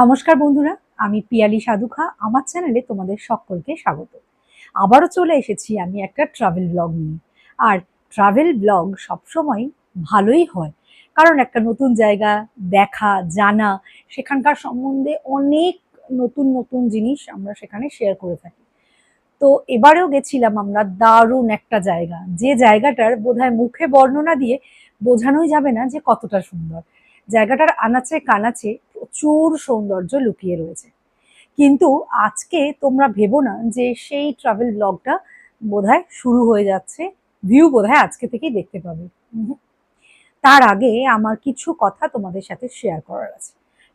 নমস্কার বন্ধুরা, আমি পিয়ালি সাধুখা, আমার চ্যানেলে তোমাদের সকলকে স্বাগত। আবারও চলে এসেছি আমি একটা ট্রাভেল ব্লগ নিয়ে। আর ট্রাভেল ব্লগ সবসময় ভালোই হয়, কারণ একটা নতুন জায়গা দেখা, জানা, সেখানকার সম্বন্ধে অনেক নতুন নতুন জিনিস আমরা সেখানে শেয়ার করে থাকি। তো এবারেও গেছিলাম আমরা দারুণ একটা জায়গা, যে জায়গাটার বোধহয় মুখে বর্ণনা দিয়ে বোঝানোই যাবে না যে কতটা সুন্দর। জায়গাটার আনাচে কানাচে প্রচুর সৌন্দর্য লুকিয়ে রয়েছে। কিন্তু আজকে তোমরা ভেবো না যে সেই ট্রাভেল ব্লগটা বোধহয় শুরু হয়ে যাচ্ছে ভিউ বোধহয় আজকে থেকেই দেখতে পাবে। তার আগে আমার কিছু কথা তোমাদের সাথে শেয়ার করার আছে।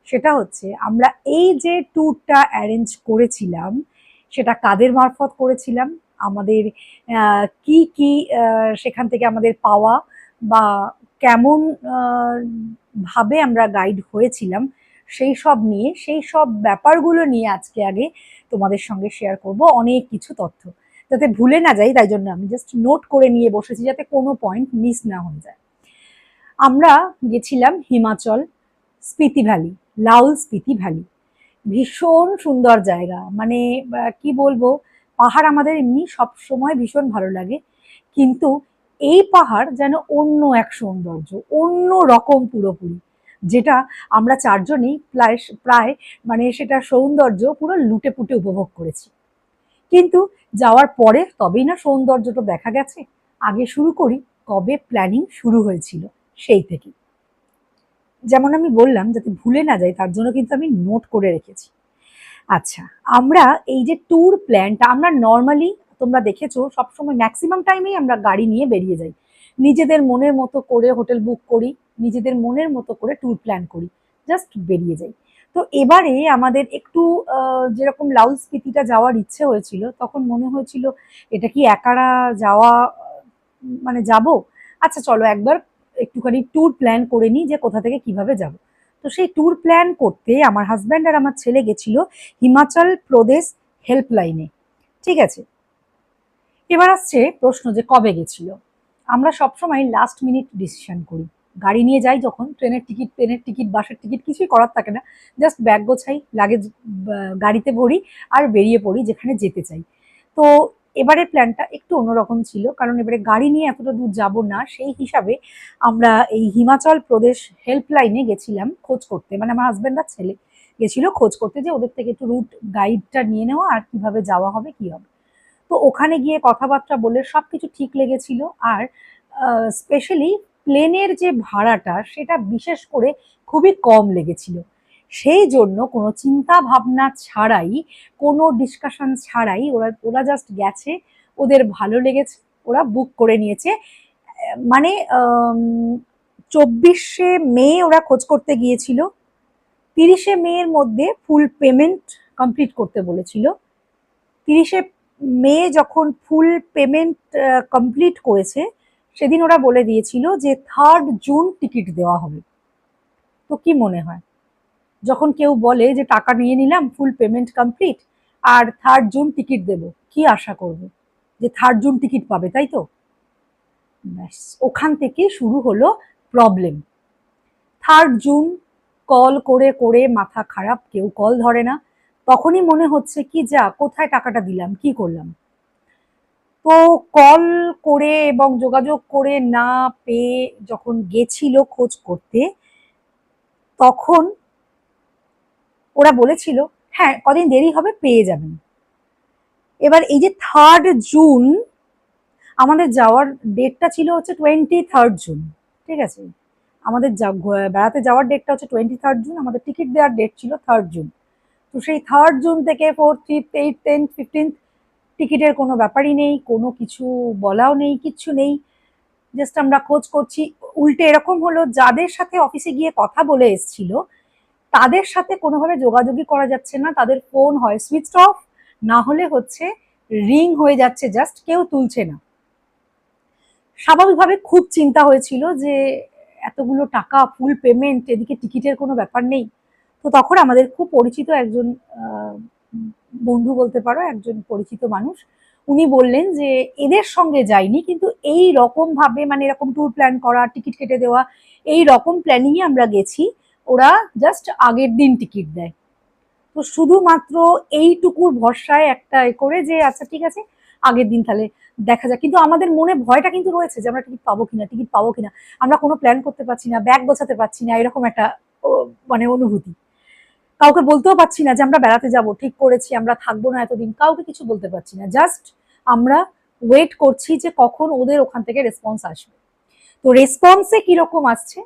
সেটা হচ্ছে, আমরা এই যে ট্যুরটা অ্যারেঞ্জ করেছিলাম, সেটা কাদের মারফত করেছিলাম? আমাদের কি কি সেখান থেকে আমাদের পাওয়া বা কেমন ভাবে আমরা গাইড হয়েছিলাম সেই সব নিয়ে, সেই সব ব্যাপারগুলো নিয়ে আজকে আগে তোমাদের সঙ্গে শেয়ার করব অনেক কিছু তথ্য। যাতে ভুলে না যাই, তাই জন্য আমি জাস্ট নোট করে নিয়ে বসেছি যাতে কোনো পয়েন্ট মিস না হয়ে যায়। আমরা গেছিলাম হিমাচল স্পিতি ভ্যালি লাউল স্পিতি ভ্যালি ভীষণ সুন্দর জায়গা। মানে কি বলব? পাহাড় আমাদের এমনি সব সময় ভীষণ ভালো লাগে। কিন্তু এই পাহাড় যেন অন্য এক সৌন্দর্য, অন্য রকম পুরোপুরি। যেটা আমরা চারজনই প্রায় প্রায় মানে সেটা সৌন্দর্য পুরো লুটে পুটে উপভোগ করেছি। কিন্তু যাওয়ার পরে তবেই না সৌন্দর্যটা দেখা গেছে। আগে শুরু করি, কবে প্ল্যানিং শুরু হয়েছিল সেই থেকে যেমন আমি বললাম, যাতে ভুলে না যায় তার জন্য কিন্তু আমি নোট করে রেখেছি। আচ্ছা আমরা এই যে ট্যুর প্ল্যানটা আমরা নর্মালি তোমরা দেখেছ, সবসময় ম্যাক্সিমাম টাইমেই আমরা গাড়ি নিয়ে বেরিয়ে যাই। নিজেদের মনের মতো করে হোটেল বুক করি নিজেদের মনের মতো করে ট্যুর প্ল্যান করি জাস্ট বেরিয়ে যাই। তো এবারে আমাদের একটু যেরকম লাউল স্পিতিটা যাওয়ার ইচ্ছে হয়েছিল, তখন মনে হয়েছিল, এটা কি একারা যাওয়া মানে যাব? আচ্ছা চলো একবার একটুখানি ট্যুর প্ল্যান করে নিই যে কোথা থেকে কীভাবে যাব। তো সেই ট্যুর প্ল্যান করতে আমার হাজব্যান্ড আর আমার ছেলে গেছিল হিমাচল প্রদেশ হেল্পলাইনে ঠিক আছে? এবার আসছে প্রশ্ন যে কবে গেছিল? আমরা সবসময় লাস্ট মিনিট ডিসিশন করি। গাড়ি নিয়ে যাই যখন, ট্রেনের টিকিট প্লেনের টিকিট, বাসের টিকিট কিছুই করার থাকে না। জাস্ট ব্যাগ গোছাই, লাগেজ গাড়িতে ভরি আর বেরিয়ে পড়ি যেখানে যেতে চাই। তো এবারে প্ল্যানটা একটু অন্যরকম ছিল, কারণ এবারে গাড়ি নিয়ে এতটা দূর যাব না। সেই হিসাবে আমরা এই হিমাচল প্রদেশ হেল্পলাইনে গেছিলাম খোঁজ করতে। মানে আমার হাজব্যান্ড আর ছেলে গেছিল খোঁজ করতে যে ওদের থেকে একটু রুট গাইডটা নিয়ে নেওয়া আর কীভাবে যাওয়া হবে, কি হবে। তো ওখানে গিয়ে কথাবার্তা বলে সব কিছু ঠিক লেগেছিল। আর স্পেশালি প্লেনের যে ভাড়াটা, সেটা বিশেষ করে খুবই কম লেগেছিল। সেই জন্য কোনো চিন্তা ভাবনা ছাড়াই, কোনো ডিসকাশন ছাড়াই ওরা ওরা জাস্ট গেছে, ওদের ভালো লেগেছে, ওরা বুক করে নিয়েছে। মানে চব্বিশে মে ওরা খোঁজ করতে গিয়েছিল। তিরিশে মের মধ্যে ফুল পেমেন্ট কমপ্লিট করতে বলেছিল। তিরিশে মে যখন ফুল পেমেন্ট কমপ্লিট করেছে সেদিন ওরা বলে দিয়েছিল যে থার্ড জুন টিকিট দেওয়া হবে। তো কি মনে হয়? যখন কেউ বলে যে টাকা নিয়ে নিলাম ফুল পেমেন্ট কমপ্লিট আর থার্ড জুন টিকিট দেবো, কি আশা করবে? যে থার্ড জুন টিকিট পাবে, তাই তো? ব্যাস, ওখান থেকে শুরু হলো প্রবলেম থার্ড জুন কল করে করে মাথা খারাপ, কেউ কল ধরে না। তখনই মনে হচ্ছে কি, যা, কোথায় টাকাটা দিলাম, কি করলাম? তো কল করে এবং যোগাযোগ করে না পেয়ে যখন গেছিল খোঁজ করতে, তখন ওরা বলেছিল হ্যাঁ কদিন দেরি হবে, পেয়ে যাবেন। এবার এই যে থার্ড জুন আমাদের যাওয়ার ডেটটা ছিল হচ্ছে টোয়েন্টি থার্ড জুন ঠিক আছে? আমাদের বেড়াতে যাওয়ার ডেটটা হচ্ছে টোয়েন্টি থার্ড জুন আমাদের টিকিট দেওয়ার ডেট ছিল থার্ড জুন তো সেই থার্ড জুন থেকে fourth fifth eight tenth fifteenth টিকিটের কোনো ব্যাপারই নেই, কোনো কিছু বলাও নেই, কিচ্ছু নেই। জাস্ট আমরা খোঁজ করছি। উল্টে এরকম হলো, যাদের সাথে অফিসে গিয়ে কথা বলে এসছিল, তাদের সাথে কোনোভাবে যোগাযোগই করা যাচ্ছে না। তাদের ফোন হয় সুইচ অফ না হলে হচ্ছে রিং হয়ে যাচ্ছে জাস্ট কেউ তুলছে না। স্বাভাবিকভাবে খুব চিন্তা হয়েছিল যে এতগুলো টাকা ফুল পেমেন্ট এদিকে টিকিটের কোনো ব্যাপার নেই। তো তখন আমাদের খুব পরিচিত একজন বন্ধু বলতে পারো, একজন পরিচিত মানুষ, উনি বললেন যে এদের সঙ্গে যাইনি, কিন্তু এই রকম ভাবে মানে এরকম ট্যুর প্ল্যান করা টিকিট কেটে দেওয়া, এই রকম প্ল্যানিংয়ে আমরা গেছি, ওরা জাস্ট আগের দিন টিকিট দেয়। তো শুধুমাত্র এইটুকুর ভরসায় একটা এ করে যে আচ্ছা ঠিক আছে, আগের দিন তাহলে দেখা যাক। কিন্তু আমাদের মনে ভয়টা কিন্তু রয়েছে যে, আমরা টিকিট পাবো কিনা টিকিট পাবো কিনা? আমরা কোনো প্ল্যান করতে পারছি না ব্যাগ গোছাতে পারছি না, এরকম একটা মানে অনুভূতি। কাউকে বলতেও পারছি না যে আমরা বেড়াতে যাব, ঠিক করেছি, আমরা থাকব না এতদিন। কাউকে কিছু বলতে পারছি না। জাস্ট আমরা ওয়েট করছি যে কখন ওদের ওখান থেকে রেসপন্স আসবে। তো রেসপন্সে কীরকম আসছে?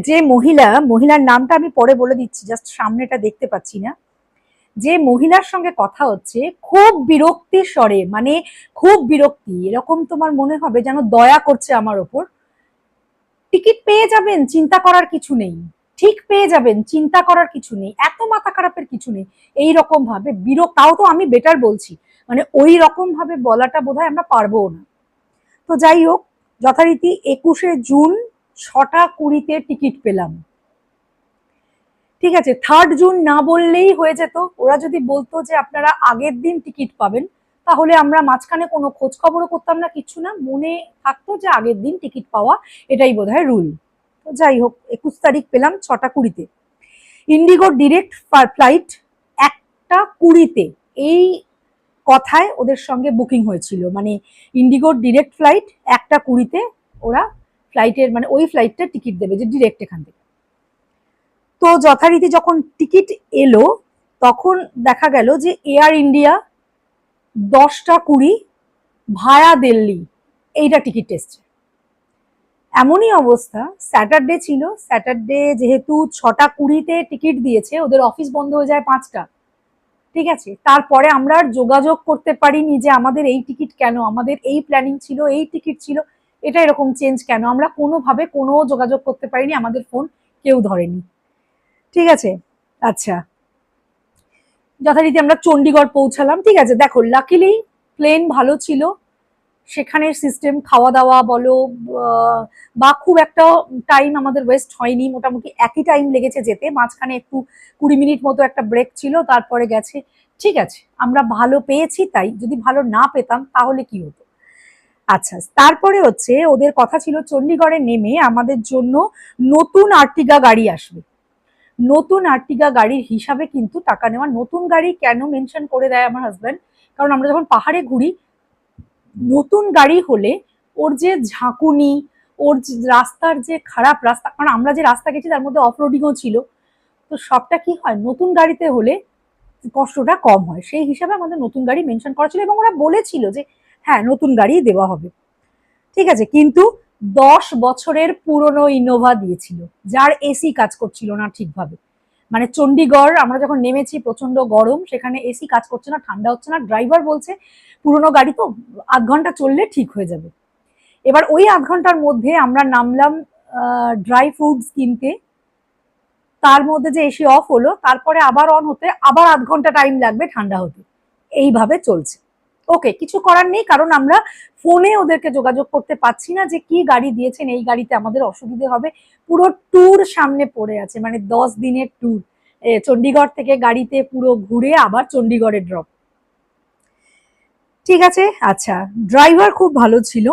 যে- মহিলা, মহিলার নামটা আমি পরে বলে দিচ্ছি জাস্ট সামনেটা দেখতে পাচ্ছি না। যে মহিলার সঙ্গে কথা হচ্ছে, খুব বিরক্তি স্বরে মানে খুব বিরক্তি, এরকম তোমার মনে হবে যেন দয়া করছে আমার ওপর। টিকিট পেয়ে যাবেন, চিন্তা করার কিছু নেই। ঠিক পেয়ে যাবেন, চিন্তা করার কিছু নেই, এত মাথা খারাপের কিছু নেই। এই রকম ভাবে বিরক্ত তাও তো আমি বেটার বলছি মানে ওই রকম ভাবে বলাটা বোধহয় আমরা পারব না। তো যাই হোক, যথারীতি একুশে জুন ছটা কুড়িতে টিকিট পেলাম। ঠিক আছে থার্ড জুন না বললেই হয়ে যেত, ওরা যদি বলতো যে আপনারা আগের দিন টিকিট পাবেন, তাহলে আমরা মাঝখানে কোনো খোঁজ খবরও করতাম না কিছু না, মনে থাকতো যে আগের দিন টিকিট পাওয়া, এটাই বোধহয় রুল যাই হোক, একুশ তারিখ পেলাম ছটা কুড়িতে। ইন্ডিগো ডিরেক্ট ফ্লাইট একটা কুড়িতে। এই কথায় ওদের সঙ্গে বুকিং হয়েছিল। মানে ইন্ডিগোর ডিরেক্ট ফ্লাইট একটা কুড়িতে ওরা ফ্লাইটের মানে ওই ফ্লাইটটা টিকিট দেবে যে ডিরেক্ট এখান থেকে। তো যথারীতি যখন টিকিট এলো, তখন দেখা গেল যে এয়ার ইন্ডিয়া দশটা কুড়ি ভায়া দিল্লি, এইটা টিকিট এসছে। এমনই অবস্থা। স্যাটারডে ছিল। স্যাটারডে যেহেতু ছটা কুড়িতে টিকিট দিয়েছে, ওদের অফিস বন্ধ হয়ে যায় পাঁচটা। ঠিক আছে? তারপরে আমরা আর যোগাযোগ করতে পারিনি যে আমাদের এই টিকিট কেন, আমাদের এই প্ল্যানিং ছিল, এই টিকিট ছিল, এটা এরকম চেঞ্জ কেন? আমরা কোনোভাবে কোনো যোগাযোগ করতে পারিনি, আমাদের ফোন কেউ ধরেনি। ঠিক আছে? আচ্ছা। যথারীতি আমরা চণ্ডীগড় পৌঁছালাম। ঠিক আছে? দেখো লাকিলি প্লেন ভালো ছিল। সেখানের সিস্টেম খাওয়া দাওয়া বলো বা খুব একটা টাইম আমাদের ওয়েস্ট হয়নি। মোটামুটি একই টাইম লেগেছে যেতে। মাঝখানে একটু কুড়ি মিনিট মতো একটা ব্রেক ছিল, তারপরে গেছে। ঠিক আছে, আমরা ভালো পেয়েছি তাই। যদি ভালো না পেতাম, তাহলে কি হতো? আচ্ছা তারপরে হচ্ছে ওদের কথা ছিল, চণ্ডীগড়ে নেমে আমাদের জন্য নতুন আর্টিগা গাড়ি আসবে। নতুন আর্টিগা গাড়ির হিসাবে কিন্তু টাকা নেওয়া, নতুন গাড়ি কেন মেনশন করে দেয় আমার হাজব্যান্ড কারণ আমরা যখন পাহাড়ে ঘুরি নতুন গাড়ি হলে ওর যে ঝাঁকুনি, ওর রাস্তার যে খারাপ রাস্তা, কারণ আমরা যে রাস্তা গেছি তার মধ্যে অফরোডিংও ছিল। তো সবটা কি হয়? নতুন গাড়িতে হলে কষ্টটা কম হয়। সেই হিসাবে আমাদের নতুন গাড়ি মেনশন করা ছিল এবং ওরা বলেছিল যে হ্যাঁ নতুন গাড়ি দেওয়া হবে। ঠিক আছে, কিন্তু দশ বছরের পুরনো ইনোভা দিয়েছিল, যার এসি কাজ করছিল না ঠিকভাবে। মানে চণ্ডীগড় আমরা যখন নেমেছি প্রচণ্ড গরম, সেখানে এসি কাজ করছে না, ঠান্ডা হচ্ছে না। ড্রাইভার বলছে, পুরনো গাড়ি তো আধ ঘণ্টা চললে ঠিক হয়ে যাবে। এবার ওই আধ ঘণ্টার মধ্যে আমরা নামলাম ড্রাই ফ্রুটস কিনতে। তার মধ্যে যে এসি অফ হলো, তারপরে আবার অন হতে আবার আধ ঘণ্টা টাইম লাগবে ঠান্ডা হতে। এইভাবে চলছে। ওকে কিছু করার নেই, কারণ আমরা ফোনে ওদেরকে যোগাযোগ করতে পারছি না যে কি গাড়ি দিয়েছেন, এই গাড়িতে আমাদের অসুবিধে হবে। পুরো ট্যুর সামনে পড়ে আছে মানে দশ দিনের ট্যুর চণ্ডীগড় থেকে গাড়িতে পুরো ঘুরে আবার চণ্ডীগড়ে ড্রপ ঠিক আছে? আচ্ছা ড্রাইভার খুব ভালো ছিল।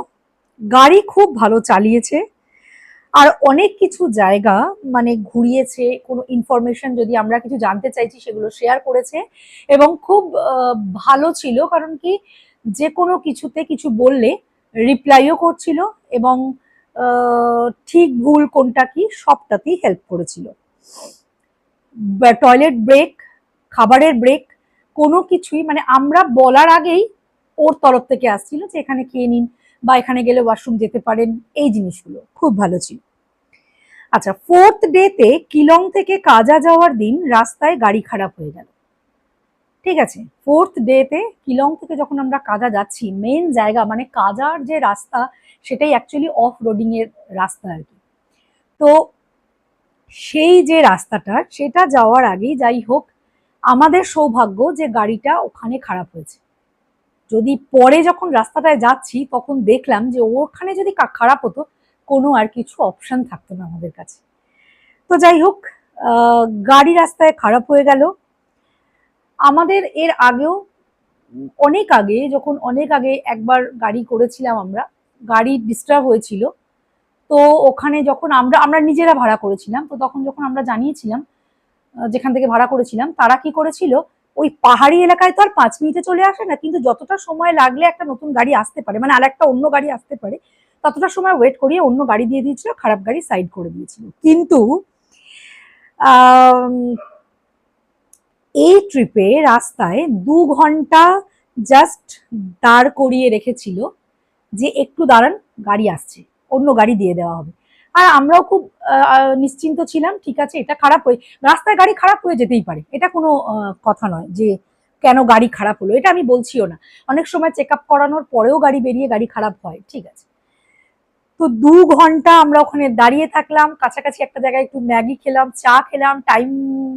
গাড়ি খুব ভালো চালিয়েছে। আর অনেক কিছু জায়গা মানে ঘুরিয়েছে, কোনো ইনফরমেশন যদি আমরা কিছু জানতে চাইছি সেগুলো শেয়ার করেছে এবং খুব ভালো ছিল কারণ কি যে কোনো কিছুতে কিছু বললে রিপ্লাইও করছিল এবং ঠিক ভুল কোনটা কি সবটাতেই হেল্প করেছিল। টয়লেট ব্রেক খাবারের ব্রেক কোনো কিছুই মানে আমরা বলার আগেই ওর তরফ থেকে আসছিল যে এখানে খেয়ে নিন। বা এখানে গেলে ওয়াশরুম যেতে পারেন, এই জিনিসগুলো খুব ভালো ছিল। আচ্ছা ফোর্থ ডেতে কিলং থেকে কাজা যাওয়ার দিন রাস্তায় গাড়ি খারাপ হয়ে গেল। ঠিক আছে ফোর্থ ডেতে কিলং থেকে যখন আমরা কাজা যাচ্ছি মেন জায়গা মানে কাজার যে রাস্তা, সেটাই অ্যাকচুয়ালি অফ রোডিং এর রাস্তা আর কি। তো সেই যে রাস্তাটা, সেটা যাওয়ার আগেই যাই হোক, আমাদের সৌভাগ্য যে গাড়িটা ওখানে খারাপ হয়েছে। যদি পরে যখন রাস্তাটায় যাচ্ছি, তখন দেখলাম যে ওখানে যদি খারাপ হতো, কোনো আর কিছু অপশন থাকতো না আমাদের কাছে। তো যাই হোক গাড়ি রাস্তায় খারাপ হয়ে গেল। আমাদের এর আগেও, অনেক আগে, যখন অনেক আগে একবার গাড়ি করেছিলাম আমরা, গাড়ি ডিস্টার্ব হয়েছিল। তো ওখানে যখন আমরা আমরা নিজেরা ভাড়া করেছিলাম। তো তখন যখন আমরা জানিয়েছিলাম যেখান থেকে ভাড়া করেছিলাম, তারা কি করেছিল ওই পাহাড়ি এলাকায় তো আর পাঁচ মিনিটে চলে আসে না, কিন্তু যতটা সময় লাগলে একটা নতুন গাড়ি আসতে পারে মানে আর একটা অন্য গাড়ি আসতে পারে, ততটা সময় ওয়েট করিয়ে অন্য গাড়ি দিয়ে দিয়েছিল, খারাপ গাড়ি সাইড করে দিয়েছিল। কিন্তু এই ট্রিপে রাস্তায় দু ঘণ্টা জাস্ট দাঁড় করিয়ে রেখেছিল যে একটু দাঁড়ান, গাড়ি আসছে, অন্য গাড়ি দিয়ে দেওয়া হবে। আর আমরাও খুব নিশ্চিন্ত ছিলাম, ঠিক আছে, এটা খারাপ হয়ে, রাস্তায় গাড়ি খারাপ হয়ে যেতেই পারে। এটা কোনো কথা নয় যে কেন গাড়ি খারাপ হলো, এটা আমি বলছিও না। অনেক সময় চেক আপ করানোর পরেও গাড়ি বেরিয়ে গাড়ি খারাপ হয়, ঠিক আছে। তো দু ঘণ্টা আমরা ওখানে দাঁড়িয়ে থাকলাম, কাছাকাছি একটা জায়গায় একটু ম্যাগি খেলাম, চা খেলাম, টাইম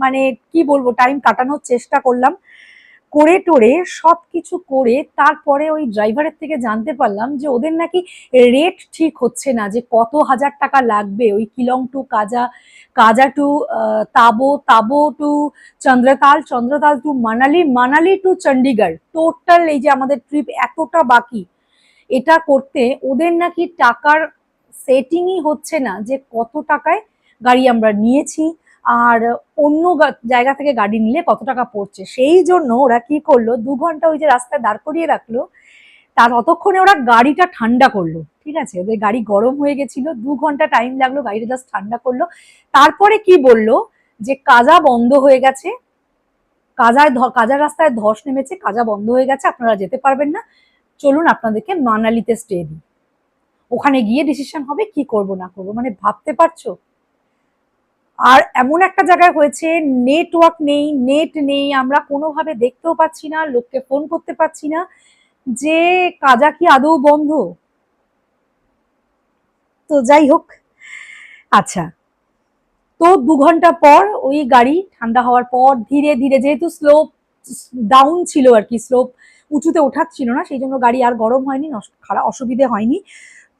মানে কি বলব, টাইম কাটানোর চেষ্টা করলাম। করে টোরে সব কিছু করে তারপরে ওই ড্রাইভারের থেকে জানতে পারলাম যে ওদের নাকি রেট ঠিক হচ্ছে না, যে কত হাজার টাকা লাগবে ওই কিলং টু কাজা Kaza to Tabo Tabo to Chandratal Chandratal to Manali Manali to Chandigarh total এই যে আমাদের ট্রিপ এতটা বাকি, এটা করতে ওদের নাকি টাকার সেটিংই হচ্ছে না যে কত টাকায় গাড়ি আমরা নিয়েছি। আর অন্য জায়গা থেকে গাড়ি নিলে কত টাকা পড়ছে? সেই জন্য ওরা কি করল? দু ঘণ্টা ওই যে রাস্তায় দাঁড় করিয়ে রাখল। তার ততক্ষণে ওরা গাড়িটা ঠান্ডা করল, ঠিক আছে? ওদের গাড়ি গরম হয়ে গেছিল, দু ঘণ্টা টাইম লাগল, গাড়িটা জাস্ট ঠান্ডা করল। তারপরে কি বলল? যে কাজা বন্ধ হয়ে গেছে। কাজার কাজার রাস্তায় ধস নেমেছে, কাজা বন্ধ হয়ে গেছে, আপনারা যেতে পারবেন না। চলুন আপনাদেরকে মানালিতে স্টে দিই। ওখানে গিয়ে ডিসিশন হবে কি করব, না করব মানে ভাবতে পারছ? আর এমন একটা জায়গায় হয়েছে নেটওয়ার্ক নেই নেট নেই, আমরা কোনোভাবে দেখতেও পাচ্ছি না, লোককে ফোন করতে পারছি না, যে কাজা কি আদৌ বন্ধ। তো যাই হোক আচ্ছা। তো দু ঘণ্টা পর ওই গাড়ি ঠান্ডা হওয়ার পর ধীরে ধীরে, যেহেতু স্লোপ ডাউন ছিল আর কি স্লোপ উঁচুতে ওঠাচ্ছিল না, সেই জন্য গাড়ি আর গরম হয়নি খারাপ অসুবিধে হয়নি।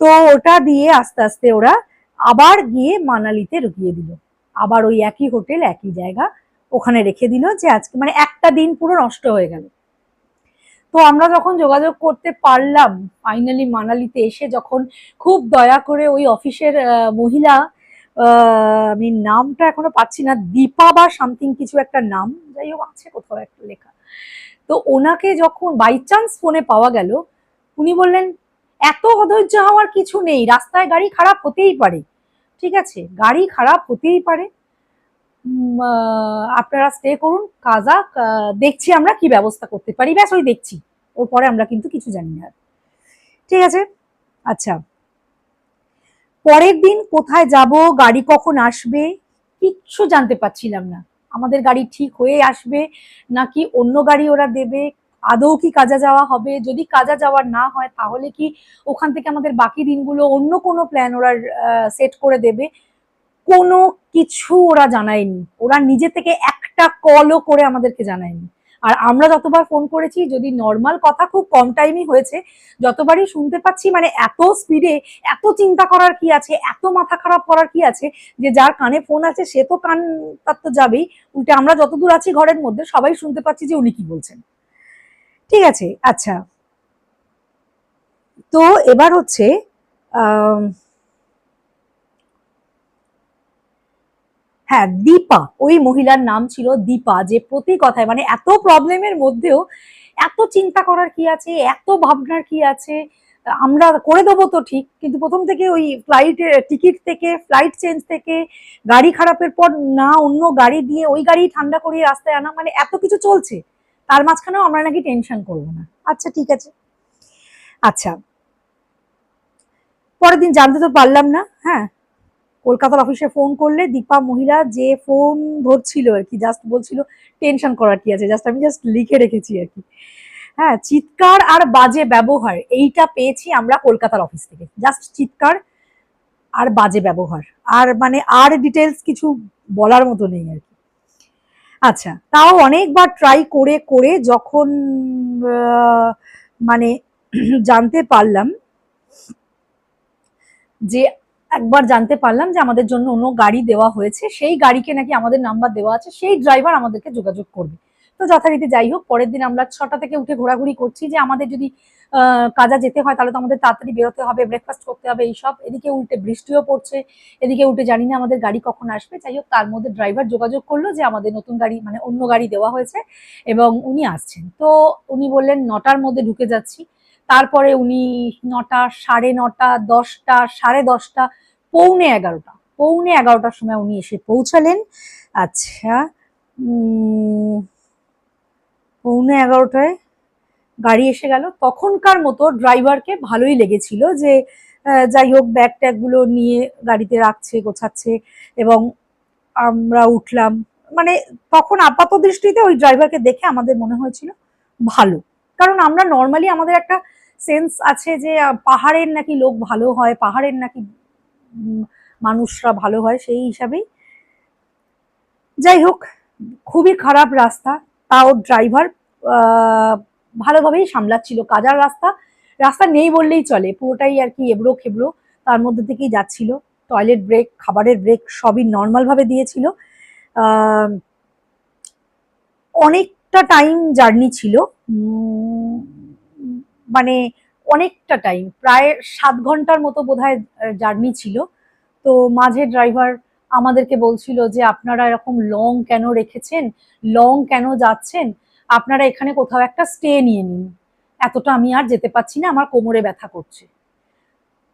তো ওটা দিয়ে আস্তে আস্তে ওরা আবার গিয়ে মানালিতে ঢুকিয়ে দিল। আবার ওই একই হোটেল, একই জায়গা ওখানে রেখে দিল যে আজকে মানে একটা দিন পুরো নষ্ট হয়ে গেল। তো আমরা যখন যোগাযোগ করতে পারলাম ফাইনালি মানালিতে এসে যখন খুব দয়া করে ওই অফিসের মহিলা আমি নামটা এখনও পাচ্ছি না, দীপা বা সামথিং কিছু একটা নাম, যাই হোক আছে কোথাও একটা লেখা। তো ওনাকে যখন বাই চান্স ফোনে পাওয়া গেল, উনি বললেন, এত অধৈর্য হওয়ার কিছু নেই, রাস্তায় গাড়ি খারাপ হতেই পারে। ঠিক আছে, গাড়ি খারাপ হতেই পারে। আপনারা স্টে করুন, কাজা দেখছি আমরা কি ব্যবস্থা করতে পারি। ব্যাস, ওই দেখছি। ওর পরে আমরা কিন্তু কিছু জানি না। ঠিক আছে? আচ্ছা। পরের দিন কোথায় যাব, গাড়ি কখন আসবে, কিচ্ছু জানতে পারছিলাম না। আমাদের গাড়ি ঠিক হয়ে আসবে, নাকি অন্য গাড়ি ওরা দেবে আদৌ কি কাজা যাওয়া হবে? যদি কাজা যাওয়ার না হয়, তাহলে কি ওখান থেকে আমাদের বাকি দিনগুলো অন্য কোনো প্ল্যান ওরা সেট করে দেবে? কোনো কিছু ওরা জানায়নি। ওরা নিজে থেকে একটা কলও করে আমাদেরকে জানায়নি। আর আমরা যতবার ফোন করেছি, যদি নর্মাল কথা খুব কম টাইমই হয়েছে, যতবারই শুনতে পাচ্ছি মানে এত স্পিডে এত চিন্তা করার কি আছে, এত মাথা খারাপ করার কি আছে, যে যার কানে ফোন আছে, সে তো কান, তার তো যাবেই। উল্টে আমরা যতদূর আছি ঘরের মধ্যে, সবাই শুনতে পাচ্ছি যে উনি কি বলছেন। ঠিক আছে আচ্ছা। তো এবার হচ্ছে হ্যাঁ দীপা, ওই মহিলার নাম ছিল দীপা, যে প্রতি কথায় মানে এত প্রবলেমের মধ্যেও এত চিন্তা করার কি আছে, এত ভাবনার কি আছে, আমরা করে দেবো তো ঠিক, কিন্তু প্রথম থেকে ওই ফ্লাইট টিকিট থেকে ফ্লাইট চেঞ্জ থেকে, গাড়ি খারাপের পর না অন্য গাড়ি দিয়ে ওই গাড়ি ঠান্ডা করিয়ে রাস্তায় আনা মানে এত কিছু চলছে। তার মাঝখানেও আমরা নাকি টেনশন করব না। আচ্ছা ঠিক আছে। আচ্ছা। পরের দিন জানতে তো পারলাম না হ্যাঁ। কলকাতার অফিসে ফোন করলে দীপা মহিলা যে ফোন ধরছিল আর কি জাস্ট বলছিল টেনশন করার কি আছে? জাস্ট আমি জাস্ট লিখে রেখেছি আর কি। হ্যাঁ চিৎকার আর বাজে ব্যবহার এইটা পেয়েছি আমরা কলকাতার অফিস থেকে। জাস্ট চিৎকার আর বাজে ব্যবহার। আর মানে আর ডিটেলস কিছু বলার মতো নেই আর কি। আচ্ছা তাও অনেকবার ট্রাই করে করে যখন মানে জানতে পারলাম যে, একবার জানতে পারলাম যে আমাদের জন্য অন্য গাড়ি দেওয়া হয়েছে, সেই গাড়িকে নাকি আমাদের নাম্বার দেওয়া আছে, সেই ড্রাইভার আমাদেরকে যোগাযোগ করবে। তো যথারীতি যাই হোক, পরের দিন আমরা ছটা থেকে উঠে ঘোরাঘুরি করছি যে আমাদের যদি কাজা যেতে হয় তাহলে তো আমাদের তাড়াতাড়ি বেরোতে হবে ব্রেকফাস্ট করতে হবে, এইসব। এদিকে উল্টে বৃষ্টিও পড়ছে, এদিকে উল্টে জানি না আমাদের গাড়ি কখন আসবে। যাই হোক, তার মধ্যে ড্রাইভার যোগাযোগ করল যে আমাদের নতুন গাড়ি মানে অন্য গাড়ি দেওয়া হয়েছে এবং উনি আসছেন। তো উনি বললেন, নটার মধ্যে ঢুকে যাচ্ছি। তারপরে উনি নটা, সাড়ে নটা, দশটা, সাড়ে দশটা, পৌনে এগারোটা, পৌনে এগারোটার সময় উনি এসে পৌঁছালেন। আচ্ছা পৌনে এগারোটায় গাড়ি এসে গেল। তখনকার মতো ড্রাইভারকে ভালোই লেগেছিল যে যাই হোক, ব্যাগ ট্যাগগুলো নিয়ে গাড়িতে রাখছে, গোছাচ্ছে এবং আমরা উঠলাম। মানে তখন আপাত দৃষ্টিতে ওই ড্রাইভারকে দেখে আমাদের মনে হয়েছিল ভালো। কারণ আমরা নর্মালি আমাদের একটা সেন্স আছে যে পাহাড়ের নাকি লোক ভালো হয়, পাহাড়ের নাকি মানুষরা ভালো হয়, সেই হিসাবেই। যাই হোক, খুবই খারাপ রাস্তা। তাও ড্রাইভার ভালোভাবেই সামলাচ্ছিল। কাজার রাস্তা রাস্তা নেই বললেই চলে। পুরোটাই আর কি এবড়ো খেবড়ো তার মধ্যে থেকেই যাচ্ছিল। টয়লেট ব্রেক খাবারের ব্রেক সবই নর্মালভাবে দিয়েছিল। অনেকটা টাইম জার্নি ছিল। মানে অনেকটা টাইম প্রায় সাত ঘণ্টার মতো বোধহয় জার্নি ছিল। তো মাঝে ড্রাইভার আমাদেরকে বলছিল যে আপনারা এরকম লং কেন রেখেছেন? লং কেন যাচ্ছেন? আপনারা এখানে কোথাও একটা স্টে নিয়ে নিন। এতটা আমি আর যেতে পারছি না, আমার কোমরে ব্যথা করছে।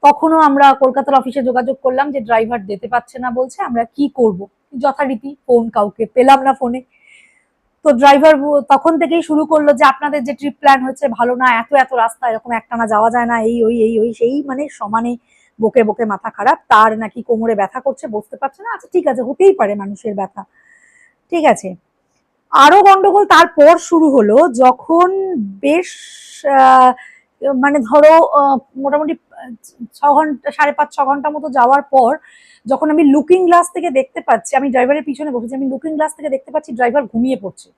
তখনও আমরা কলকাতার অফিসে যোগাযোগ করলাম যে ড্রাইভার যেতে পারছে না বলছে, আমরা কি করব? যথারীতি ফোন কাউকে পেলাম না ফোনে তো ড্রাইভার তখন থেকেই শুরু করল যে আপনাদের যে ট্রিপ প্ল্যান হচ্ছে ভালো না, এত এত রাস্তা, এরকম একটানা যাওয়া যায় না, এই, ওই এই, ওই, সেই মানে সমানে বকে বকে মাথা খারাপ, তার নাকি কোমরে ব্যথা করছে বসতে পারছে না। আচ্ছা ঠিক আছে, হতেই পারে মানুষের ব্যথা। ঠিক আছে। আরও গন্ডগোল তারপর শুরু হলো যখন বেশ মানে ধরো মোটামুটি ছ ঘণ্টা, সাড়ে পাঁচ, ছ ঘণ্টা মতো যাওয়ার পর যখন আমি লুকিং গ্লাস থেকে দেখতে পাচ্ছি, আমি ড্রাইভারের পিছনে বসেছি, আমি লুকিং গ্লাস থেকে দেখতে পাচ্ছি ড্রাইভার ঘুমিয়ে পড়ছে।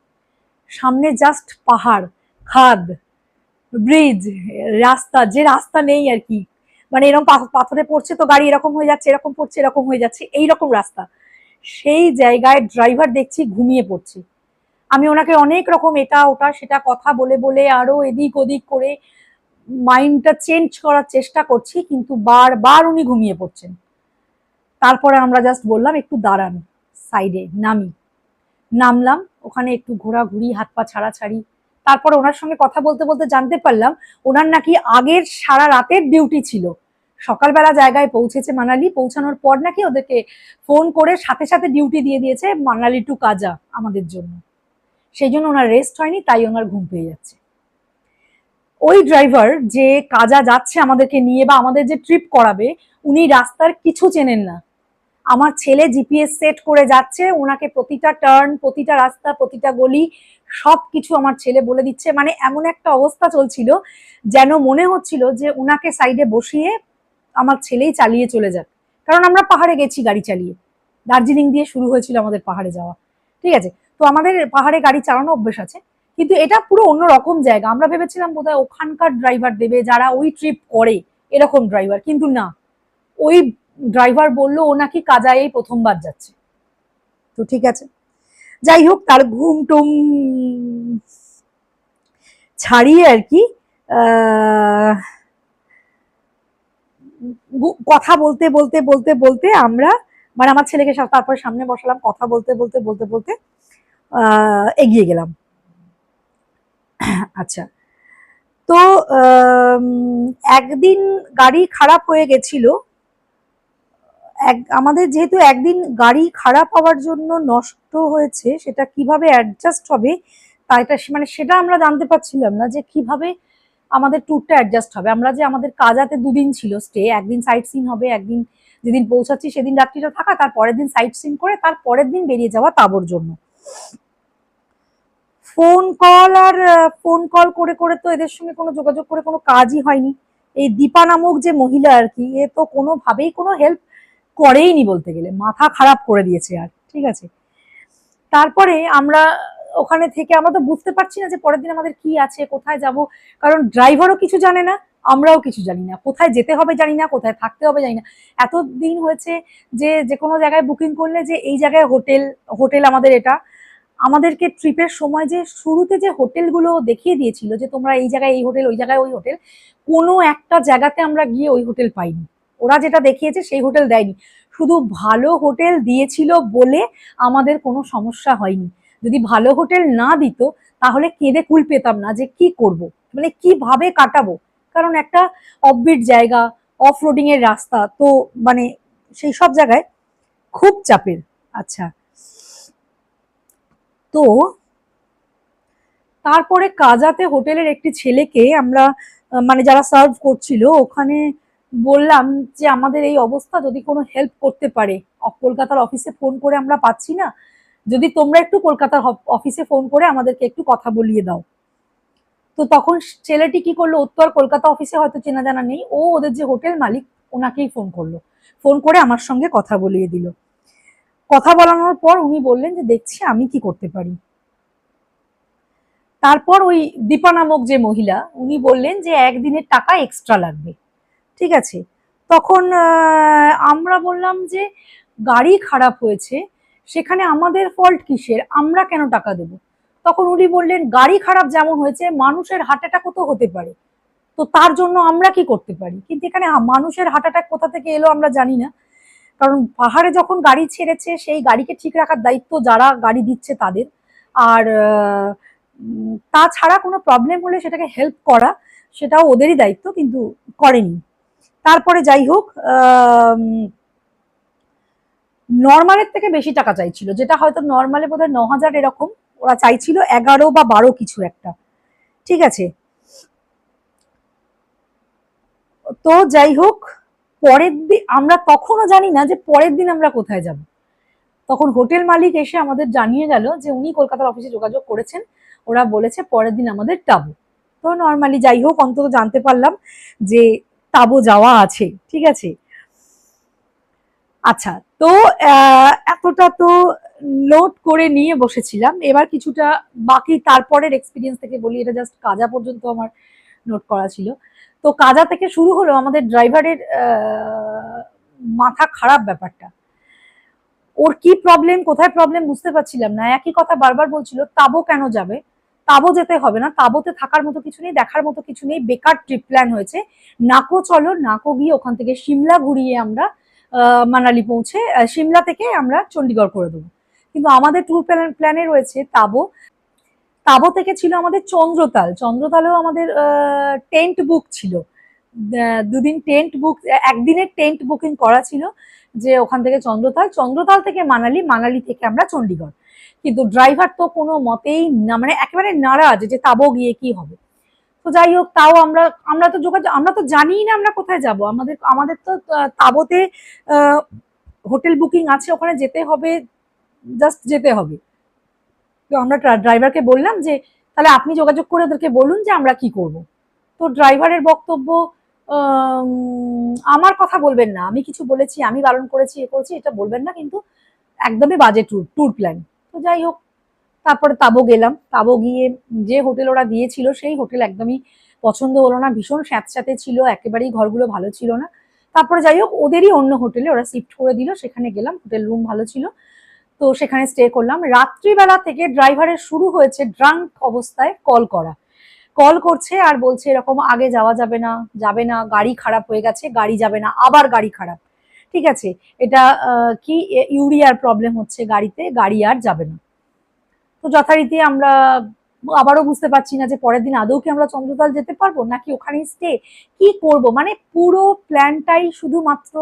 সামনে জাস্ট পাহাড়, খাদ ব্রিজ রাস্তা, যে রাস্তা নেই আর কি মানে এরকম পাথরে পড়ছে তো গাড়ি এরকম হয়ে যাচ্ছে, এরকম পড়ছে, এরকম হয়ে যাচ্ছে এই রকম রাস্তা। সেই জায়গায় ড্রাইভার দেখছি ঘুমিয়ে পড়ছে। আমি ওনাকে অনেক রকম এটা, ওটা, সেটা কথা বলে বলে আরও এদিক ওদিক করে মাইন্ডটা চেঞ্জ করার চেষ্টা করছি, কিন্তু বারবার উনি ঘুমিয়ে পড়ছেন। তারপরে আমরা জাস্ট বললাম, একটু দাঁড়ান সাইডে নামি। নামলাম, ওখানে একটু ঘোরাঘুরি, হাত পা ছাড়াছাড়ি। তারপরে ওনার সঙ্গে কথা বলতে বলতে জানতে পারলাম, ওনার নাকি আগের সারা রাতের ডিউটি ছিল। সকালবেলা জায়গায় পৌঁছেছে মানালি, পৌঁছানোর পর নাকি ওদেরকে ফোন করে সাথে সাথে ডিউটি দিয়ে দিয়েছে মানালি টু কাজা আমাদের জন্য। সেই জন্য ওনার রেস্ট হয়নি, তাই ওনার ঘুম পেয়ে যাচ্ছে। ওই ড্রাইভার যে কাজা যাচ্ছে আমাদেরকে নিয়ে বা আমাদের যে ট্রিপ করাবে, উনি রাস্তার কিছু চেনেন না। আমার ছেলে জিপিএস সেট করে যাচ্ছে, ওনাকে প্রতিটা টার্ন প্রতিটা রাস্তা, প্রতিটা গলি সব কিছু আমার ছেলে বলে দিচ্ছে। মানে এমন একটা অবস্থা চলছিল, যেন মনে হচ্ছিল যে ওনাকে সাইডে বসিয়ে আমার ছেলেই চালিয়ে চলে যাক। কারণ আমরা পাহাড়ে গেছি গাড়ি চালিয়ে। দার্জিলিং দিয়ে শুরু হয়েছিল আমাদের পাহাড়ে যাওয়া। ঠিক আছে? তো আমাদের পাহাড়ে গাড়ি চালানো অভ্যেস আছে। কিন্তু এটা পুরো অন্য রকম জায়গা। আমরা ভেবেছিলাম বোধহয় ওখানকার ড্রাইভার দেবে যারা ওই ট্রিপ করে, এরকম ড্রাইভার কিন্তু না। ওই ড্রাইভার বলল, ও নাকি কাজায়েই প্রথমবার যাচ্ছে। তো ঠিক আছে। যাই হোক, তার ঘুম টুম ছাড়িয়ে আর কি কথা বলতে বলতে বলতে বলতে আমরা মানে আমার ছেলেকে তারপর সামনে বসালাম, কথা বলতে বলতে বলতে বলতে এগিয়ে গেলাম। আচ্ছা। তো একদিন গাড়ি খারাপ হয়ে গেছিল, এক, আমাদের যেহেতু একদিন গাড়ি খারাপ হওয়ার জন্য নষ্ট হয়েছে, সেটা কীভাবে অ্যাডজাস্ট হবে তা এটা মানে সেটা আমরা জানতে পারছিলাম না যে কীভাবে আমাদের ট্যুরটা অ্যাডজাস্ট হবে। আমরা যে আমাদের কাজাতে দুদিন ছিল স্টে একদিন সাইট সিন হবে, একদিন যেদিন পৌঁছাচ্ছি সেদিন রাত্রিটা থাকা, তার পরের দিন সাইট সিন করে তার পরের দিন বেরিয়ে যাওয়া তাবর জন্য। ফোন কল আর ফোন কল করে করে তো এদের সঙ্গে কোনো যোগাযোগ করে কোনো কাজই হয়নি। এই দীপা নামক যে মহিলা আর কি, এ তো কোনোভাবেই কোনো হেল্প করেইনি বলতে গেলে। মাথা খারাপ করে দিয়েছে আর, ঠিক আছে? তারপরে আমরা ওখানে থেকে আমরা তো বুঝতে পারছি না যে পরের দিন আমাদের কি আছে, কোথায় যাব। কারণ ড্রাইভারও কিছু জানে না, আমরাও কিছু জানি না। কোথায় যেতে হবে জানি না, কোথায় থাকতে হবে জানি না। এত দিন হয়েছে যে যে কোনো জায়গায় বুকিং করলে যে এই জায়গায় হোটেল হোটেল আমাদের এটা। আমাদেরকে ট্রিপের সময় যে শুরুতে যে হোটেলগুলো দেখিয়ে দিয়েছিল যে তোমরা এই জায়গায় এই হোটেল ওই জায়গায় ওই হোটেল কোনো একটা জায়গাতে আমরা গিয়ে ওই হোটেল পাইনি। ওরা যেটা দেখিয়েছে সেই হোটেল দেয়নি। শুধু ভালো হোটেল দিয়েছিল বলে আমাদের কোনো সমস্যা হয়নি। যদি ভালো হোটেল না দিত, তাহলে কেঁদে কুল পেতাম না যে কি করব? মানে কীভাবে কাটাবো? কারণ একটা অফবিট জায়গা অফ রোডিং এর রাস্তা, তো মানে সেই সব জায়গায় খুব চাপের। আচ্ছা। তো তারপরে কাজাতে হোটেলের একটি ছেলেকে আমরা মানে যারা সার্ভ করছিল, ওখানে বললাম যে, আমাদের এই অবস্থা, যদি কোনো হেল্প করতে পারে কলকাতার অফিসে ফোন করে আমরা পাচ্ছি না যদি তোমরা একটু কলকাতার অফিসে ফোন করে আমাদেরকে একটু কথা বলিয়ে দাও। তো তখন ছেলেটি কি করল? উত্তর কলকাতা অফিসে হয়তো চেনা জানা নেই। ও ওদের যে হোটেল মালিক, ওনাকেই ফোন করল। ফোন করে আমার সঙ্গে কথা বলিয়ে দিল। কথা বলানোর পর উনি বললেন যে, দেখছি আমি কি করতে পারি। তারপর ওই দীপা নামক যে মহিলা, উনি বললেন যে একদিনের টাকা এক্সট্রা লাগবে। ঠিক আছে? তখন আমরা বললাম যে, গাড়ি খারাপ হয়েছে। সেখানে আমাদের ফল্ট কিসের? আমরা কেন টাকা দেব? তখন উনি বললেন, গাড়ি খারাপ যেমন হয়েছে, মানুষের হার্ট অ্যাটাকও তো হতে পারে। তো তার জন্য আমরা কি করতে পারি? কিন্তু এখানে মানুষের হার্ট অ্যাটাক কোথা থেকে এলো আমরা জানি না। কারণ পাহাড়ে যখন গাড়ি ছেড়েছে, সেই গাড়িকে ঠিক রাখার দায়িত্ব যারা গাড়ি দিচ্ছে তাদের। আর তাছাড়া কোনো প্রবলেম হলে সেটাকে হেল্প করা, সেটাও ওদেরই দায়িত্ব, কিন্তু করেনি। তারপরে যাই হোক নর্মালের থেকে বেশি টাকা চাইছিল, যেটা হয়তো নর্মালে বোধহয় ন হাজার এরকম, ওরা চাইছিল এগারো বা বারো কিছু একটা। ঠিক আছে? তো যাই হোক, পরের দিন আমরা তখনও জানি না যে পরের দিন আমরা কোথায় যাব। তখন হোটেল মালিক এসে আমাদের জানিয়ে গেল যে উনি কলকাতার অফিসে যোগাযোগ করেছেন। ওরা বলেছে পরের দিন আমাদের টাবু। তো নর্মালি যাই হোক, অন্তত জানতে পারলাম যে তাবো যাওয়া আছে। ঠিক আছে? আচ্ছা তো এতটা তো নোট করে নিয়ে বসেছিলাম। এবার কিছুটা বাকি তারপরের এক্সপিরিয়েন্স থেকে বলি, এটা জাস্ট কাজা পর্যন্ত আমার নোট করা ছিল। তো কাজা থেকে শুরু হলো আমাদের ড্রাইভারের মাথা খারাপ ব্যাপারটা। ওর কি প্রবলেম কোথায় প্রবলেম বুঝতে পারছিলাম না। একই কথা বারবার বলছিল, তাবো কেন যাবে? তাবো যেতে হবে না। তাবোতে থাকার মতো কিছু নেই, দেখার মতো কিছু নেই। বেকার ট্রিপ প্ল্যান হয়েছে। নাকো চলো, নাকো গিয়ে ওখান থেকে সিমলা ঘুরিয়ে আমরা মানালি পৌঁছে সিমলা থেকে আমরা চণ্ডীগড় করে দেবো। কিন্তু আমাদের ট্যুর প্ল্যান প্ল্যানে রয়েছে তাবো। তাবো থেকে ছিল আমাদের চন্দ্রতাল। চন্দ্রতালেও আমাদের টেন্ট বুক ছিল। দুদিন টেন্ট বুক একদিনের টেন্ট বুকিং করা ছিল যে ওখান থেকে চন্দ্রতাল। চন্দ্রতাল থেকে মানালি মানালি থেকে আমরা চণ্ডীগড়। কিন্তু ড্রাইভার তো কোনো মতেই না মানে একেবারে নারাজ যে তাবো গিয়ে কি হবে। তো যাই হোক তাও আমরা আমরা তো যোগাযোগ আমরা তো জানিই না আমরা কোথায় যাব। আমাদের আমাদের তো তাবোতে হোটেল বুকিং আছে ওখানে যেতে হবে জাস্ট যেতে হবে। তো আমরা ড্রাইভারকে বললাম যে তাহলে আপনি যোগাযোগ করে ওদেরকে বলুন যে আমরা কি করব। তো ড্রাইভারের বক্তব্য আম, আমার কথা বলবেন না। আমি কিছু বলেছি আমি বারণ করেছি এ করেছি এটা বলবেন না কিন্তু একদমই বাজে ট্যুর ট্যুর প্ল্যান। তো যাই হোক তারপরে তাবো গেলাম। তাবো গিয়ে যে হোটেল ওরা দিয়েছিল, সেই হোটেল একদমই পছন্দ হলো না। ভীষণ স্যাঁতস্যাঁতে ছিল, একেবারেই ঘরগুলো ভালো ছিল না। তারপরে যাই হোক, ওদেরই অন্য হোটেলে ওরা শিফট করে দিল। সেখানে গেলাম, হোটেল রুম ভালো ছিল। তো সেখানে স্টে করলাম। রাত্রিবেলা থেকে ড্রাইভারের শুরু হয়েছে ড্রাঙ্ক অবস্থায় কল করা। কল করছে আর বলছে এরকম, আগে যাওয়া যাবে না যাবে না, গাড়ি খারাপ হয়ে গেছে, গাড়ি যাবে না, আবার গাড়ি খারাপ। ঠিক আছে? এটা কি ইউরিয়ার প্রবলেম হচ্ছে গাড়িতে, গাড়ি আর যাবে না। তো যথারীতি আমরা আবারও বুঝতে পারছি না যে পরের দিন আদৌ কি আমরা চন্দ্রতাল যেতে পারব, নাকি ওখানেই স্টে কি করব? মানে পুরো প্ল্যানটাই শুধুমাত্র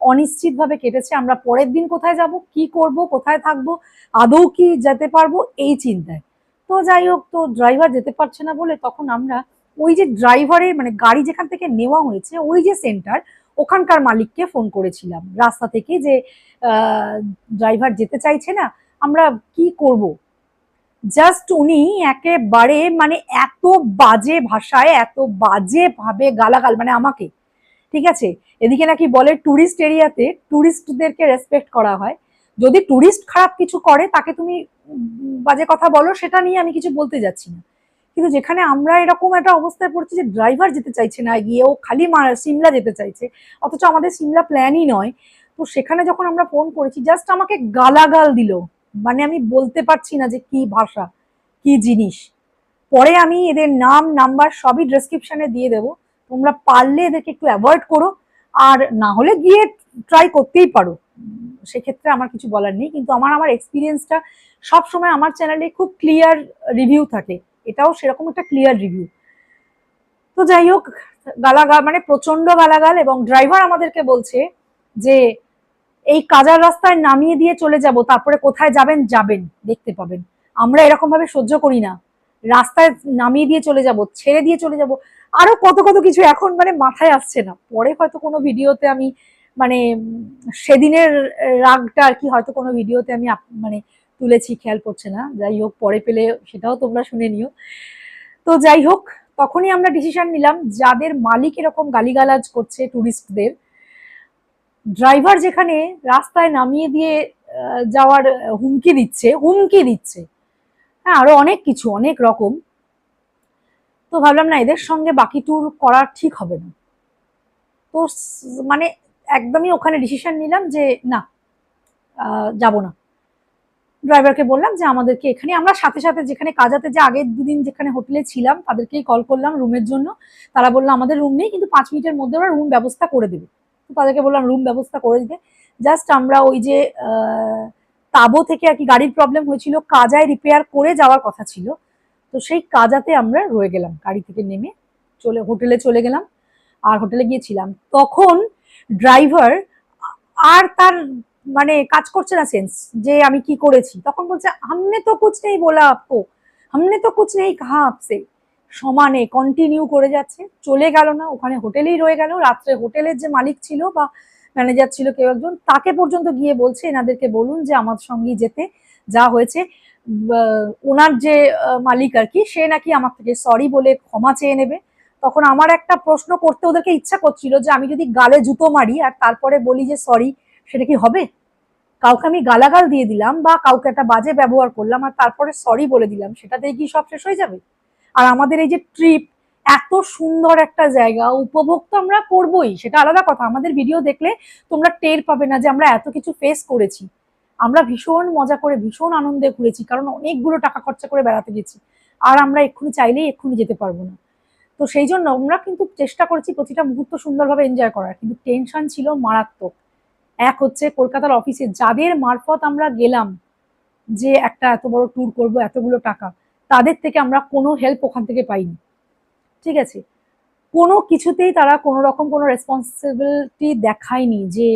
অনিশ্চিতভাবে কেটেছে। আমরা পরের দিন কোথায় যাব, কি করব, কোথায় থাকব, আদৌ কি যেতে পারব এই চিন্তায়। তো যাই হোক, তো ড্রাইভার যেতে পারছে না বলে তখন আমরা ওই যে ড্রাইভারের মানে গাড়ি যেখান থেকে নেওয়া হয়েছে, ওই যে সেন্টার ওখানকার মালিককে ফোন করেছিলাম। রাস্তা থেকে যে ড্রাইভার যেতে চাইছে না, আমরা কি করব? জাস্ট উনি একেবারে মানে এত বাজে ভাষায়, এত বাজে ভাবে গালাগাল মানে আমাকে, ঠিক আছে? এদিকে নাকি বলে টুরিস্ট এরিয়াতে টুরিস্টদেরকে রেসপেক্ট করা হয়। যদি টুরিস্ট খারাপ কিছু করে, তাকে তুমি বাজে কথা বলো, সেটা নিয়ে আমি কিছু বলতে যাচ্ছি না। কিন্তু যেখানে আমরা এরকম একটা অবস্থায় পড়ছি যে ড্রাইভার যেতে চাইছে না, গিয়ে ও খালি সিমলা যেতে চাইছে, অথচ আমাদের সিমলা প্ল্যানই নয়। তো সেখানে যখন আমরা ফোন করেছি জাস্ট আমাকে গালাগাল দিল। মানে আমি বলতে পারছি না যে কি ভাষা, কি জিনিস। পরে আমি এদের নাম, নাম্বার সবই ডেসক্রিপশনে দিয়ে দেবো। তোমরা পারলে এদেরকে একটু অ্যাভয়েড করো। আর না হলে গিয়ে ট্রাই করতেই পারো। সেক্ষেত্রে আমার কিছু বলার নেই। কিন্তু আমার আমার এক্সপিরিয়েন্সটা সবসময় আমার চ্যানেলে খুব ক্লিয়ার রিভিউ থাকে। এটাও সেরকম একটা ক্লিয়ার রিভিউ তো যাই হোক, গালাগাল মানে প্রচণ্ড গালাগাল এবং ড্রাইভার আমাদেরকে বলছে যে এই কাজার রাস্তায় নামিয়ে দিয়ে চলে যাব, তারপরে কোথায় যাবেন যাবেন, দেখতে পাবেন। আমরা এরকম ভাবে সহ্য করি না। রাস্তায় নামিয়ে দিয়ে চলে যাব, ছেড়ে দিয়ে চলে যাব, আরও কত কত কিছু এখন মানে মাথায় আসছে না। পরে হয়তো কোনো ভিডিওতে আমি মানে সেদিনের রাগটা আর কি হয়তো কোনো ভিডিওতে আমি মানে তুলেছি, খেয়াল করছে না। যাই হোক, পরে পেলে সেটাও তোমরা শুনে নিও। তো যাই হোক, তখনই আমরা ডিসিশন নিলাম, যাদের মালিক এরকম গালিগালাজ করছে টুরিস্টদের ড্রাইভার যেখানে রাস্তায় নামিয়ে দিয়ে যাওয়ার হুমকি দিচ্ছে হুমকি দিচ্ছে। হ্যাঁ আরও অনেক কিছু, অনেক রকম। তো ভাবলাম, না, এদের সঙ্গে বাকি ট্যুর করা ঠিক হবে না। তো মানে একদমই ওখানে ডিসিশন নিলাম যে, না যাব না। ড্রাইভারকে বললাম যে, আমাদেরকে এখানে, আমরা সাথে সাথে যেখানে কাজাতে যে আগের দুদিন যেখানে হোটেলে ছিলাম, তাদেরকেই কল করলাম রুমের জন্য। তারা বলল, আমাদের রুম নেই, কিন্তু পাঁচ মিনিটের মধ্যে ওরা রুম ব্যবস্থা করে দেবে। তাদেরকে বললাম রুম ব্যবস্থা করে দিতে জাস্ট আমরা ওই যে আহ, তাবো থেকে আর কি গাড়ির প্রবলেম হয়েছিল কাজায় রিপেয়ার করে যাওয়ার কথা ছিল তো সেই কাজাতে আমরা রয়ে গেলাম গাড়ি থেকে নেমে চলে হোটেলে চলে গেলাম আর হোটেলে গিয়েছিলাম তখন ড্রাইভার আর তার মানে কাজ করছে না সেন্স যে আমি কি করেছি তখন বলছে हमने तो कुछ नहीं बोला आपको हमने तो कुछ नहीं कहा आपसे সমানে কন্টিনিউ করে যাচ্ছে। চলে গেল না, ওখানে হোটেলেই রয়ে গেল। রাত্রে হোটেলের যে মালিক ছিল বা ম্যানেজার ছিল কেউ একজন, তাকে পর্যন্ত গিয়ে বলছে, এনাদেরকে বলুন যে আমার সঙ্গে যেতে, যা হয়েছে। ওনার যে মালিক আর কি, সে নাকি আমার থেকে সরি বলে ক্ষমা চেয়ে নেবে। তখন আমার একটা প্রশ্ন করতে ওদেরকে ইচ্ছা করছিল যে, আমি যদি গালে জুতো মারি আর তারপরে বলি যে সরি সেটা কি হবে? কাউকে আমি গালাগাল দিয়ে দিলাম বা কাউকে একটা বাজে ব্যবহার করলাম আর তারপরে সরি বলে দিলাম, সেটাতেই কি সব শেষ হয়ে যাবে? আর আমাদের এই যে ট্রিপ এত সুন্দর একটা জায়গা, উপভোগ তো আমরা করবোই, সেটা আলাদা কথা। আমাদের ভিডিও দেখলে তোমরা টের পাবে না যে আমরা এত কিছু ফেস করেছি। আমরা ভীষণ মজা করে, ভীষণ আনন্দে ঘুরেছি, কারণ অনেকগুলো টাকা খরচা করে বেড়াতে গেছি। আর আমরা এক্ষুনি চাইলেই এক্ষুনি যেতে পারব না। তো সেই জন্য আমরা কিন্তু চেষ্টা করেছি প্রতিটা মুহূর্ত সুন্দরভাবে এনজয় করার, কিন্তু টেনশন ছিল মারাত্মক। এক হচ্ছে কলকাতার অফিসে যাদের মারফত আমরা গেলাম, যে একটা এত বড় ট্যুর করব, এতগুলো টাকা তাদের থেকে আমরা কোনো হেল্প ওখান থেকে পাইনি। ঠিক আছে? কোনো কিছুতেই তারা কোনো রকম কোনো রেসপন্সিবিলিটি দেখায়নি যে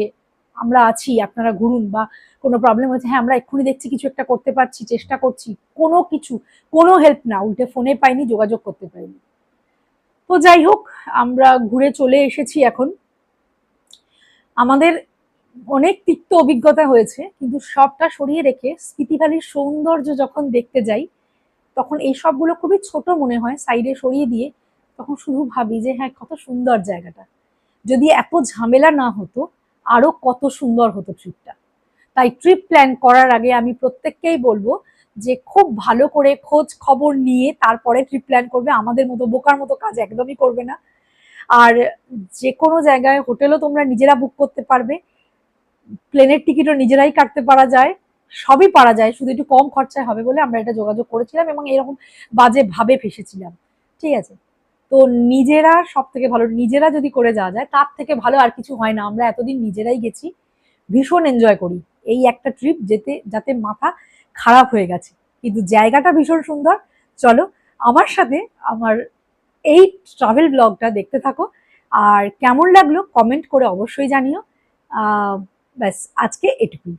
আমরা আছি, আপনারা ঘুরুন বা কোনো প্রবলেম হয়েছে হ্যাঁ আমরা এক্ষুনি দেখছি কিছু একটা করতে পারছি, চেষ্টা করছি। কোনো কিছু, কোনো হেল্প না, উল্টে ফোনে পাইনি, যোগাযোগ করতে পারিনি। তো যাই হোক, আমরা ঘুরে চলে এসেছি এখন। আমাদের অনেক তিক্ত অভিজ্ঞতা হয়েছে, কিন্তু সবটা সরিয়ে রেখে স্পিতি সৌন্দর্য যখন দেখতে যাই তখন এই সবগুলো খুবই ছোট মনে হয় সাইডে সরিয়ে দিয়ে তখন শুধু ভাবি যে হ্যাঁ কত সুন্দর জায়গাটা। যদি এত ঝামেলা না হতো, আরও কত সুন্দর হতো ট্রিপটা তাই ট্রিপ প্ল্যান করার আগে আমি প্রত্যেককেই বলব যে, খুব ভালো করে খোঁজ খবর নিয়ে তারপরে ট্রিপ প্ল্যান করবে। আমাদের মতো বোকার মতো কাজ একদমই করবে না। আর যে কোনো জায়গায় হোটেলও তোমরা নিজেরা বুক করতে পারবে। প্লেনের টিকিটও নিজেরাই কাটতে পারা যায়। সবই পারা যায়, শুধু একটু কম খরচায় হবে বলে আমরা এটা যোগাযোগ করেছিলাম এবং এরকম বাজে ভাবে ফেসেছিলাম। ঠিক আছে? তো নিজেরা সব থেকে ভালো, নিজেরা যদি করে যাওয়া যায়, তার থেকে ভালো আর কিছু হয় না। আমরা এতদিন নিজেরাই গেছি, ভীষণ এনজয় করি। এই একটা ট্রিপ যেতে, যাতে মাথা খারাপ হয়ে গেছে। কিন্তু জায়গাটা ভীষণ সুন্দর। চলো, আমার সাথে আমার এই ট্রাভেল ব্লগটা দেখতে থাকো। আর কেমন লাগল কমেন্ট করে অবশ্যই জানিও। ব্যাস, আজকে এটুকুই।